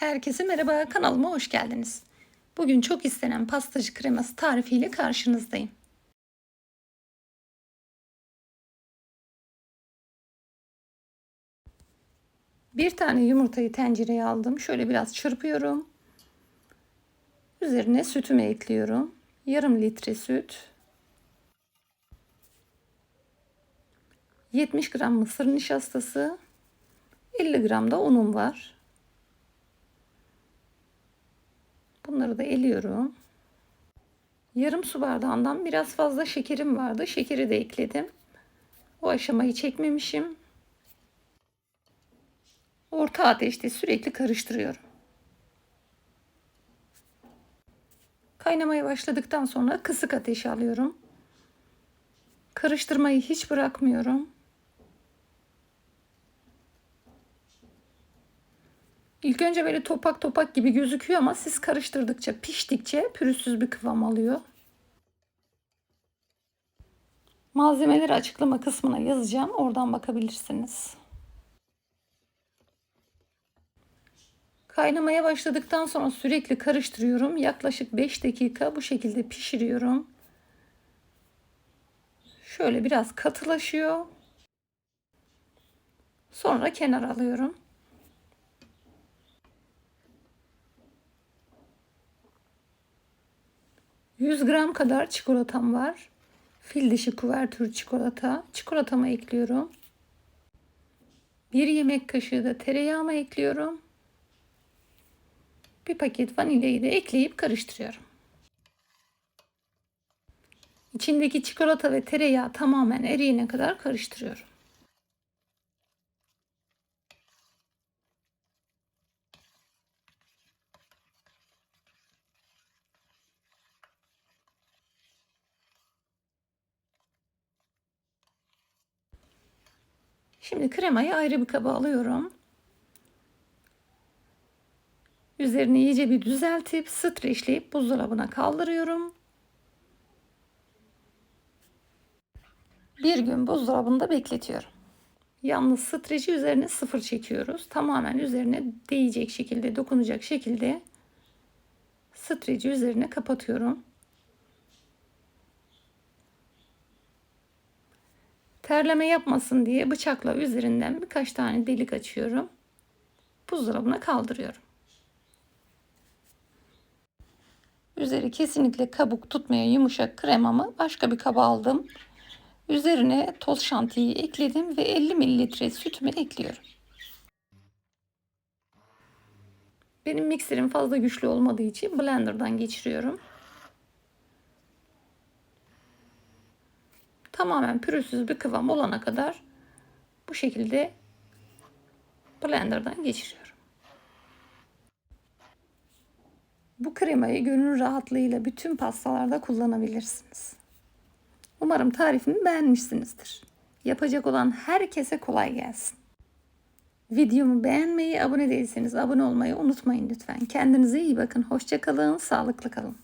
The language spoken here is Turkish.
Herkese merhaba, kanalıma hoş geldiniz. Bugün çok istenen pastacı kreması tarifiyle karşınızdayım. Bir tane yumurtayı tencereye aldım. Şöyle biraz çırpıyorum. Üzerine sütümü ekliyorum. Yarım litre süt. 70 gram mısır nişastası. 50 gram da unum var. Bunları da eliyorum. Yarım su bardağından biraz fazla şekerim vardı. Şekeri de ekledim. O aşamayı çekmemişim. Orta ateşte sürekli karıştırıyorum. Kaynamaya başladıktan sonra kısık ateşe alıyorum. Karıştırmayı hiç bırakmıyorum. İlk önce böyle topak topak gibi gözüküyor ama siz karıştırdıkça, piştikçe pürüzsüz bir kıvam alıyor. Malzemeleri açıklama kısmına yazacağım. Oradan bakabilirsiniz. Kaynamaya başladıktan sonra sürekli karıştırıyorum. Yaklaşık 5 dakika bu şekilde pişiriyorum. Şöyle biraz katılaşıyor. Sonra kenara alıyorum. 100 gram kadar çikolatam var. Fil dişi kuvertür çikolata. Çikolatamı ekliyorum. Bir yemek kaşığı da tereyağımı ekliyorum. Bir paket vanilyayı da ekleyip karıştırıyorum. İçindeki çikolata ve tereyağı tamamen eriyene kadar karıştırıyorum. Şimdi kremayı ayrı bir kaba alıyorum. Üzerini iyice bir düzeltip streçleyip buzdolabına kaldırıyorum. Bir gün buzdolabında bekletiyorum. Yalnız streci üzerine sıfır çekiyoruz. Tamamen üzerine değecek şekilde, dokunacak şekilde streci üzerine kapatıyorum. Terleme yapmasın diye bıçakla üzerinden birkaç tane delik açıyorum. Buzdolabına kaldırıyorum. Üzeri kesinlikle kabuk tutmayan yumuşak kremamı başka bir kaba aldım. Üzerine toz şantiyi ekledim ve 50 mililitre sütümü ekliyorum. Benim mikserim fazla güçlü olmadığı için blenderdan geçiriyorum. Tamamen pürüzsüz bir kıvam olana kadar bu şekilde blenderdan geçiriyorum. Bu kremayı gönül rahatlığıyla bütün pastalarda kullanabilirsiniz. Umarım tarifimi beğenmişsinizdir. Yapacak olan herkese kolay gelsin. Videomu beğenmeyi, abone değilseniz abone olmayı unutmayın lütfen. Kendinize iyi bakın. Hoşçakalın, sağlıklı kalın.